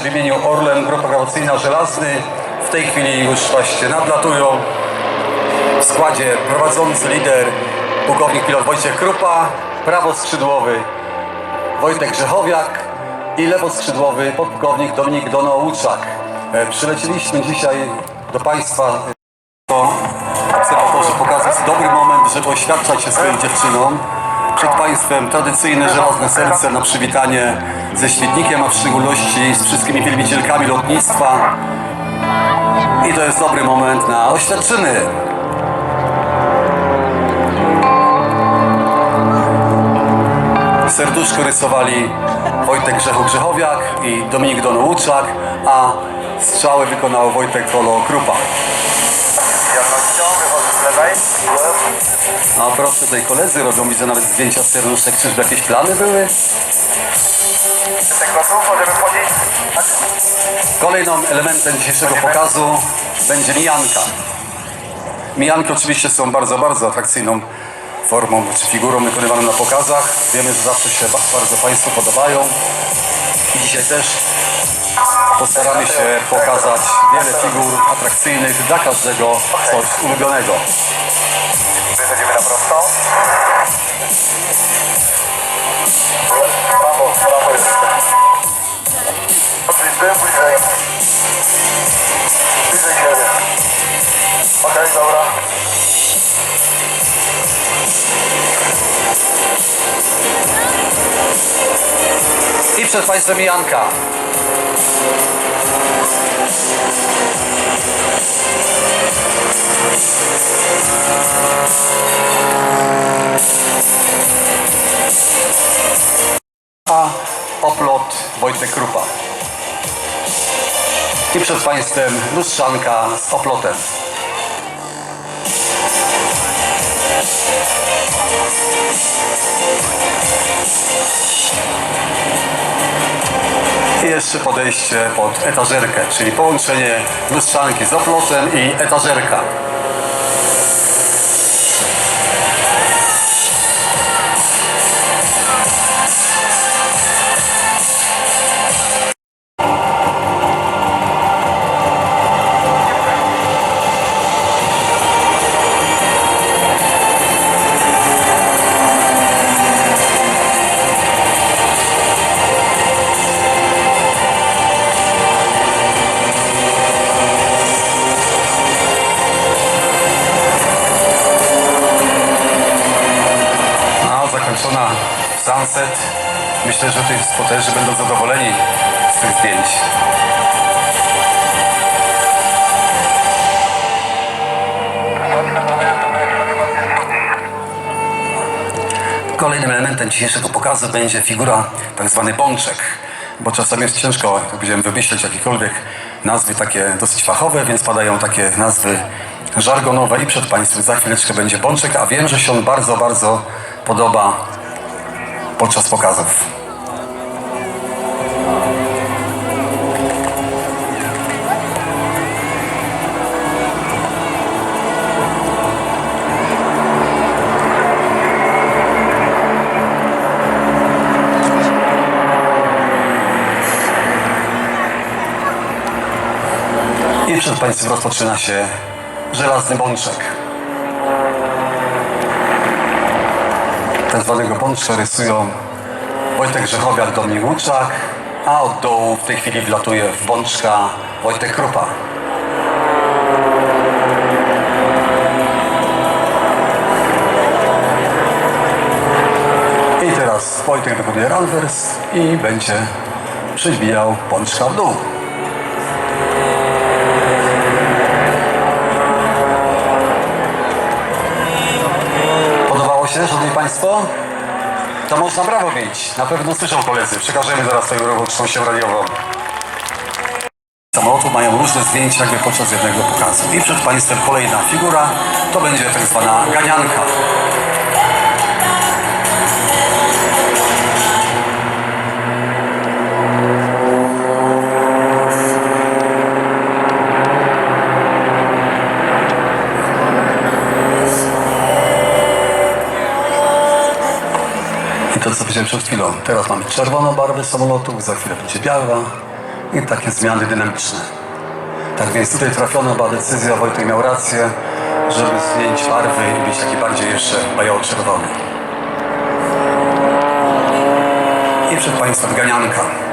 w imieniu Orlen Grupa Promocyjna Żelazny. W tej chwili już właśnie nadlatują w składzie prowadzący lider pułkownik pilot Wojciech Krupa, prawoskrzydłowy Wojtek Grzechowiak i lewoskrzydłowy podpułkownik Dominik Donołuczak. E, Przylecieliśmy dzisiaj do Państwa to obserwatorzy pokazać dobry moment, żeby oświadczać się swoim dziewczynom. Przed Państwem tradycyjne żelazne serce na przywitanie ze świetnikiem, a w szczególności z wszystkimi wielbicielkami lotnictwa. I to jest dobry moment na oświadczyny. Serduszko rysowali Wojtek Grzechu Grzechowiak i Dominik Donołuczak, a strzały wykonał Wojtek Polo Krupa. Jednością wychodzę z lewej. A proszę, tutaj koledzy robią, widzę nawet zdjęcia serduszek. Czyżby jakieś plany były? Tak. Kolejnym elementem dzisiejszego pokazu będzie mijanka. Mijanki oczywiście są bardzo, bardzo atrakcyjną formą czy figurą wykonywaną na pokazach. Wiemy, że zawsze się ba- bardzo Państwu podobają. I dzisiaj też postaramy się pokazać wiele figur atrakcyjnych dla każdego coś ulubionego. Na prostą. Brawo, brawo jest. Bliżej. I przed Państwem mijanka. A oplot Wojtek Krupa. I przed Państwem lustrzanka z oplotem. I jeszcze podejście pod etażerkę, czyli połączenie lustrzanki z oplotem i etażerka. Zakończona sunset. Myślę, że tych spoterzy będą zadowoleni z tych zdjęć. Kolejnym elementem dzisiejszego pokazu będzie figura tak zwany bączek, bo czasami jest ciężko, jak powiedziałem, wymyśleć jakiekolwiek nazwy takie dosyć fachowe, więc padają takie nazwy żargonowe i przed Państwem za chwileczkę będzie bączek, a wiem, że się on bardzo, bardzo podoba podczas pokazów. I przed Państwem rozpoczyna się żelazny bączek. Tak zwanego bączka rysują Wojtek Grzechowiak, Dominik Łuczak, a od dołu w tej chwili wlatuje w bączka Wojtek Krupa. I teraz Wojtek wykonuje ranwers i będzie przybijał bączka w dół. To można brawo bić. Na pewno słyszą koledzy. Przekażemy zaraz roboczą się radiową. Samolotu mają różne zdjęcia jakby podczas jednego pokazu. I przed państwem kolejna figura to będzie tak zwana ganianka. To, co powiedziałem przed chwilą. Teraz mamy czerwoną barwę samolotów, za chwilę będzie biała, i takie zmiany dynamiczne. Tak więc tutaj trafiono, była decyzja, Wojtek miał rację, żeby zmienić barwy i być taki bardziej jeszcze bajowo-czerwony. I przed Państwem ganianka.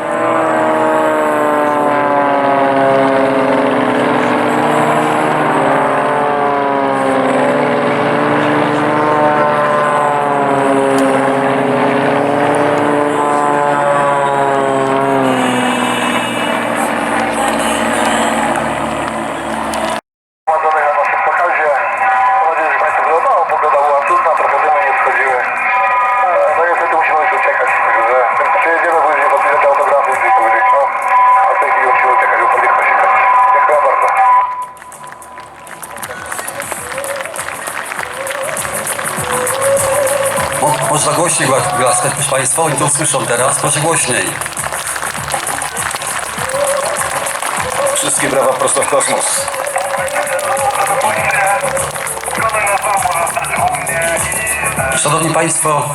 Głośniej gła- głaskać, proszę Państwa, oni to usłyszą teraz, proszę głośniej. Wszystkie brawa prosto w kosmos. Szanowni Państwo,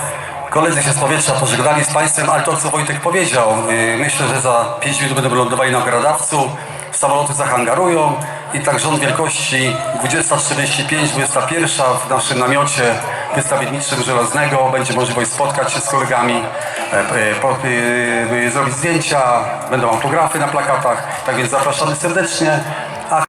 koledzy się z powietrza pożegnali z Państwem, ale to co Wojtek powiedział, yy, myślę, że za 5 minut będą lądowali na Gradawcu, samoloty zahangarują i tak rząd wielkości 20.45, 21 w naszym namiocie wystawienniczym Żelaznego. Będzie możliwość spotkać się z kolegami, e, e, e, zrobić zdjęcia, będą autografy na plakatach, tak więc zapraszamy serdecznie.